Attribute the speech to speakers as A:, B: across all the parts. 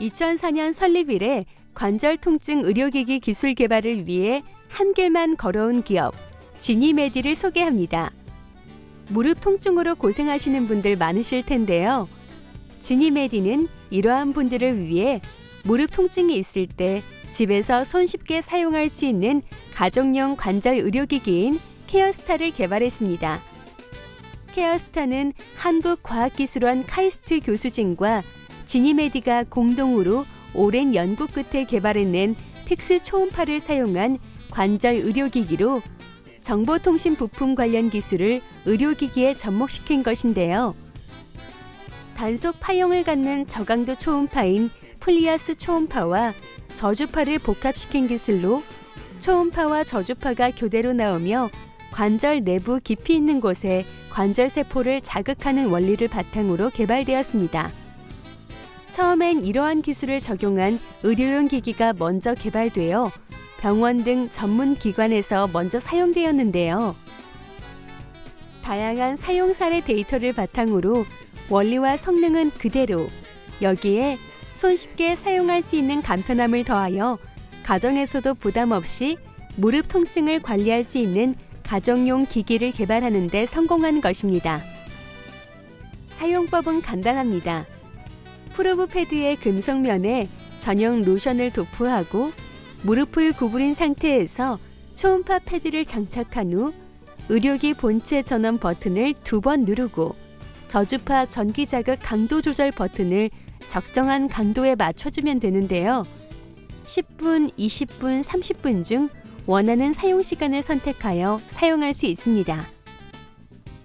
A: 2004년 설립 이래 관절 통증 의료기기 기술 개발을 위해 한 길만 걸어온 기업 지니메디를 소개합니다. 무릎 통증으로 고생하시는 분들 많으실 텐데요. 지니메디는 이러한 분들을 위해 무릎 통증이 있을 때 집에서 손쉽게 사용할 수 있는 가정용 관절 의료기기인 케어스타를 개발했습니다. 케어스타는 한국과학기술원 카이스트 교수진과 지니메디가 공동으로 오랜 연구 끝에 개발해낸 특수 초음파를 사용한 관절 의료기기로 정보통신 부품 관련 기술을 의료기기에 접목시킨 것인데요. 단속 파형을 갖는 저강도 초음파인 플리아스 초음파와 저주파를 복합시킨 기술로 초음파와 저주파가 교대로 나오며 관절 내부 깊이 있는 곳에 관절 세포를 자극하는 원리를 바탕으로 개발되었습니다. 처음엔 이러한 기술을 적용한 의료용 기기가 먼저 개발되어 병원 등 전문 기관에서 먼저 사용되었는데요. 다양한 사용 사례 데이터를 바탕으로 원리와 성능은 그대로 여기에 손쉽게 사용할 수 있는 간편함을 더하여 가정에서도 부담 없이 무릎 통증을 관리할 수 있는 가정용 기기를 개발하는 데 성공한 것입니다. 사용법은 간단합니다. 프로브 패드의 금속면에 전용 로션을 도포하고 무릎을 구부린 상태에서 초음파 패드를 장착한 후 의료기 본체 전원 버튼을 두 번 누르고 저주파 전기 자극 강도 조절 버튼을 적정한 강도에 맞춰주면 되는데요. 10분, 20분, 30분 중 원하는 사용 시간을 선택하여 사용할 수 있습니다.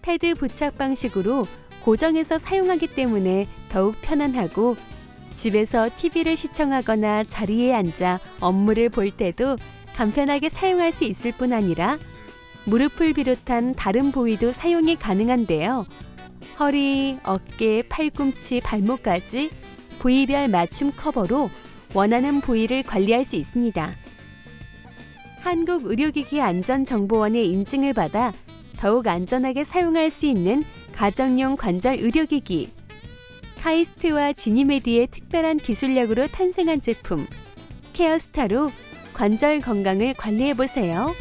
A: 패드 부착 방식으로 고정해서 사용하기 때문에 더욱 편안하고 집에서 TV를 시청하거나 자리에 앉아 업무를 볼 때도 간편하게 사용할 수 있을 뿐 아니라 무릎을 비롯한 다른 부위도 사용이 가능한데요. 허리, 어깨, 팔꿈치, 발목까지 부위별 맞춤 커버로 원하는 부위를 관리할 수 있습니다. 한국의료기기 안전정보원의 인증을 받아 더욱 안전하게 사용할 수 있는 가정용 관절 의료기기 카이스트와 지니메디의 특별한 기술력으로 탄생한 제품 케어스타로 관절 건강을 관리해 보세요.